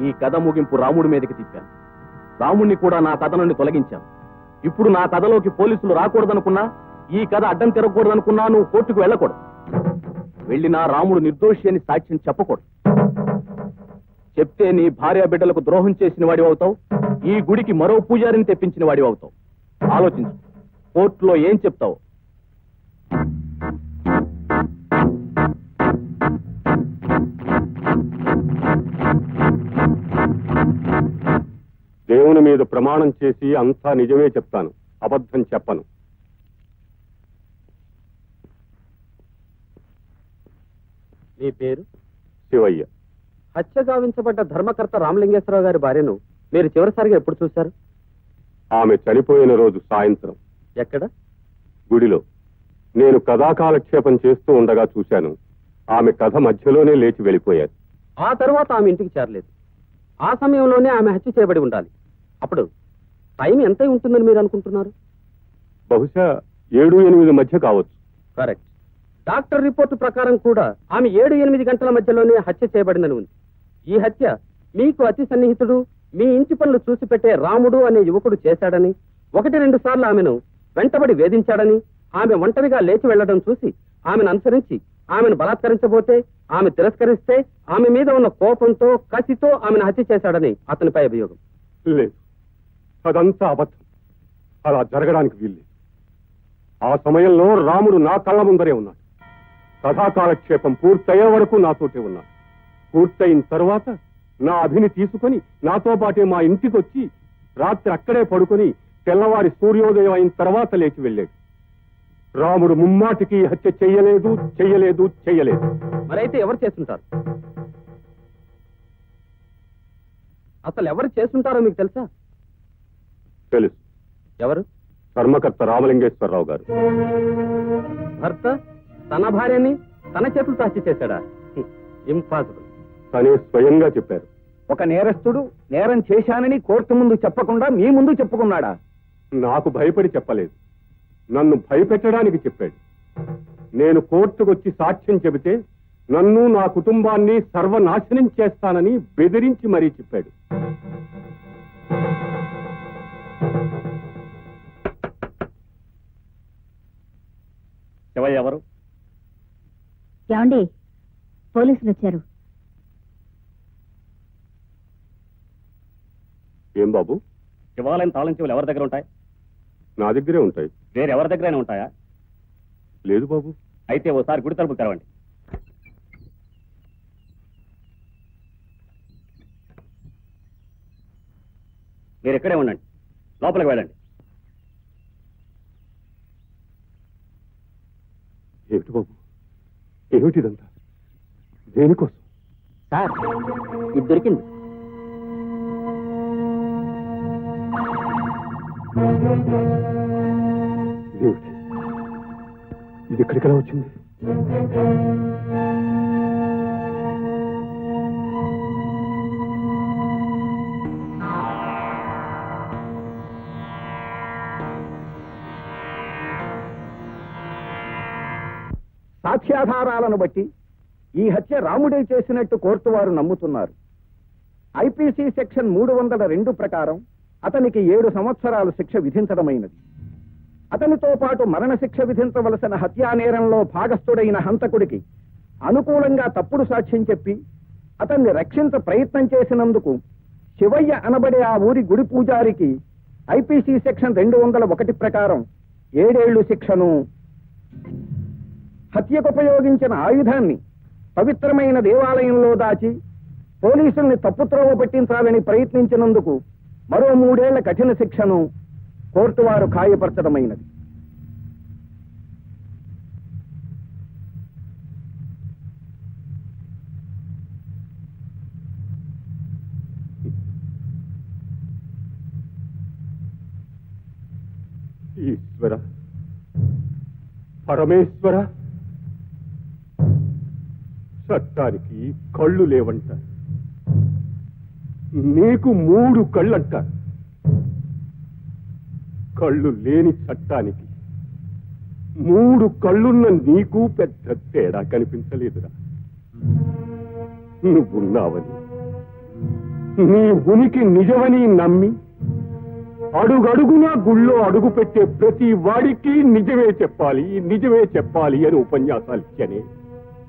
ఈ కథ ముగింపు రాముడి మీదకి తిప్పాను. రాముణ్ణి కూడా నా కథ నుండి తొలగించాను. ఇప్పుడు నా కథలోకి పోలీసులు రాకూడదనుకున్నా ఈ కథ అడ్డం తిరగకూడదనుకున్నా నువ్వు కోర్టుకు వెళ్ళకూడదు. వెళ్ళినా రాముడు నిర్దోషి అని సాక్ష్యం చెప్పకూడదు. చెప్తే నీ భార్య బిడ్డలకు ద్రోహం చేసిన వాడి అవుతావు ఈ గుడికి మరో పూజారిని తెప్పించిన వాడి అవుతావు. ఆలోచించు. కోర్టులో ఏం చెప్తావు? మీద ప్రమాణం చేసి అంతా నిజమే చెప్తాను. అబద్ధం చెప్పను. నీ పేరు? శివయ్య. హత్య గావించబడ్డ ధర్మకర్త రామలింగేశ్వరరావు గారి భార్యను మీరు చివరిసారిగా ఎప్పుడు చూశారు? ఆమె చనిపోయిన రోజు సాయంత్రం. ఎక్కడ? గుడిలో. నేను కథాకాలక్షేపం చేస్తూ ఉండగా చూశాను. ఆమె కథ మధ్యలోనే లేచి వెళ్ళిపోయారు. ఆ తర్వాత ఆమె ఇంటికి చేరలేదు. ఆ సమయంలోనే ఆమె హత్య చేయబడి ఉండాలి. అప్పుడు టైం ఎంత ఉంటుందని మీరు అనుకుంటున్నారు? బహుశా ఏడు ఎనిమిది మధ్య కావచ్చు. కరెక్ట్. డాక్టర్ రిపోర్టు ప్రకారం కూడా ఆమె ఏడు ఎనిమిది గంటల మధ్యలోనే హత్య చేయబడిందని ఉంది. ఈ హత్య మీకు అతి సన్నిహితుడు మీ ఇంటి పనులు చూసి పెట్టే రాముడు అనే యువకుడు చేశాడని ఒకటి రెండు సార్లు ఆమెను వెంటబడి వేధించాడని ఆమె ఒంటరిగా లేచి వెళ్ళడం చూసి ఆమెను అనుసరించి ఆమెను బలాత్కరించబోతే ఆమె తిరస్కరిస్తే ఆమె మీద ఉన్న కోపంతో కసితో ఆమెను హత్య చేశాడని అతనిపై అభియోగం. లేదు. అదంతా అబద్ధం. అలా జరగడానికి వీల్లేదు. ఆ సమయంలో రాముడు నా కళ్ళ ముందరే ఉన్నాడు. కథాకాలక్షేపం పూర్తయ్యే వరకు నాతోటే ఉన్నాడు. పూర్తయిన తర్వాత నా అభిని తీసుకొని నాతో పాటే మా ఇంటికి వచ్చి రాత్రి అక్కడే పడుకొని తెల్లవారి సూర్యోదయం అయిన తర్వాత లేచి వెళ్ళాడు. రాముడు ముమ్మాటికి హత్య చెయ్యలేదు చెయ్యలేదు చెయ్యలేదు. మరైతే ఎవరు చేస్తుంటారు? అసలు ఎవరు చేస్తుంటారో మీకు తెలుసా? తెలుసు. ఎవరు? ధర్మకర్త రామలింగేశ్వరరావు గారు. భర్త తన భార్యని తన చేతులతో హత్య చేశాడా? ఇంపాసిబుల్. తనే స్వయంగా చెప్పారు. ఒక నేరస్తుడు నేరం చేశానని కోర్టు ముందు చెప్పకుండా మీ ముందు చెప్పుకున్నాడా? నాకు భయపడి చెప్పలేదు. నన్ను భయపెట్టడానికి చెప్పాడు. నేను కోర్టుకొచ్చి సాక్ష్యం చెబితే నన్ను నా కుటుంబాన్ని సర్వనాశనం చేస్తానని బెదిరించి మరీ చెప్పాడు. శివయ్య ఎవరు? ఏమండి? పోలీసులు వచ్చారు. ఏం బాబు? శివాలయం తాళం చెవులు ఎవరి దగ్గర ఉంటాయి? నా దగ్గరే ఉంటాయి. వేరే ఎవరి దగ్గరైనా ఉంటాయా? లేదు బాబు. అయితే ఓసారి గుడి తలుపు తెరవండి. మీరు ఇక్కడే ఉండండి. లోపలికి వెళ్ళండి. ఏమిటి బాబు? ఏమిటిదంతా? దేనికోసం? సార్ ఇది దొరికింది. ఇది ఎక్కడికలా వచ్చింది? సాక్ష్యాధారాలను బట్టి ఈ హత్య రాముడే చేసినట్టు కోర్టు వారు నమ్ముతున్నారు. ఐపీసీ సెక్షన్ మూడు వందల రెండు ప్రకారం అతనికి ఏడు సంవత్సరాలు శిక్ష విధించడమైనది. అతనితో పాటు మరణశిక్ష విధించవలసిన హత్యా నేరంలో భాగస్థుడైన హంతకుడికి అనుకూలంగా తప్పుడు సాక్ష్యం చెప్పి అతన్ని రక్షించ ప్రయత్నం చేసినందుకు శివయ్య అనబడే ఆ ఊరి గుడి పూజారికి ఐపీసీ సెక్షన్ రెండు వందల ఒకటి ప్రకారం ఏడేళ్ళు శిక్షను. హత్యకు ఉపయోగించిన ఆయుధాన్ని పవిత్రమైన దేవాలయంలో దాచి పోలీసుల్ని తప్పుత్రోవ పట్టించాలని ప్రయత్నించినందుకు మరో మూడేళ్ళ కఠిన శిక్షను కోర్టు వారు ఖాయపరచడమైనది. ఈశ్వర. పరమేశ్వర. చట్టానికి కళ్ళు లేవంట నీకు మూడు కళ్ళంట కళ్ళు లేని చట్టానికి మూడు కళ్ళున్న నీకు పెద్ద తేడా కనిపించలేదురా. నువ్వున్నావని నీ ఉనికి నిజమని నమ్మి అడుగడుగునా గుళ్ళో అడుగు పెట్టే ప్రతి వాడికి నిజమే చెప్పాలి నిజమే చెప్పాలి అని ఉపన్యాసాలు ఇచ్చనే.